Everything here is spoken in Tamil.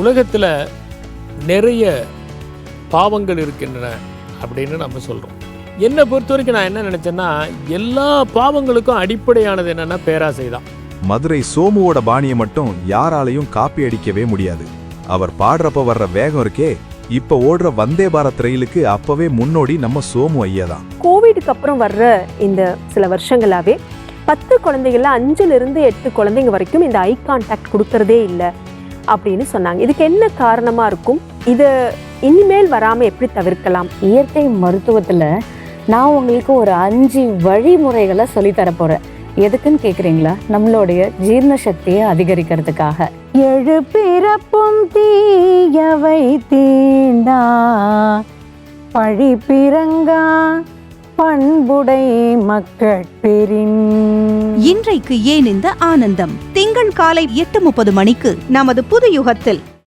உலகத்தில் நிறைய பாவங்கள் இருக்கின்றன அப்படின்னு நம்ம சொல்கிறோம் என்னை பொறுத்த வரைக்கும் நான் என்ன நினச்சேன்னா எல்லா பாவங்களுக்கும் அடிப்படையானது என்னென்னா பேராசை தான். மதுரை சோமுவோட பாணியை மட்டும் யாராலையும் காப்பி அடிக்கவே முடியாது. அவர் பாடுறப்ப வர்ற வேகம் இருக்கே இப்ப ஓடுற வந்தே பாரத் ரயிலுக்கு அப்பவே முன்னோடி நம்ம சோமு ஐயா தான். கோவிடுக்கு அப்புறம் வர்ற இந்த சில வருஷங்களாவே பத்து குழந்தைகள்ல அஞ்சுல இருந்து எட்டு குழந்தைங்க வரைக்கும் இந்த ஐ கான்டாக்ட் கொடுக்கறதே இல்லை. அப்படின்னு சொன்னாங்க. இதுக்கு என்ன காரணமா இருக்கும்? இது இனிமேல் வராம எப்படி தவிர்க்கலாம்? இயற்கை மருத்துவத்துல நான் உங்களுக்கு ஒரு அஞ்சு வழிமுறைகளை சொல்லி போறேன். எதுக்குன்னு கேக்குறீங்களா? நம்மளுடைய ஜீரண சக்தியை அதிகரிக்கிறதுக்காக. எழு பிறப்பும் தீயவை தீண்டா பழி பிறங்கா பண்புடை மக்கட்பெரின் இன்றைக்கு ஏன் இந்த ஆனந்தம்? திங்கள் காலை எட்டு முப்பது மணிக்கு நமது புது யுகத்தில்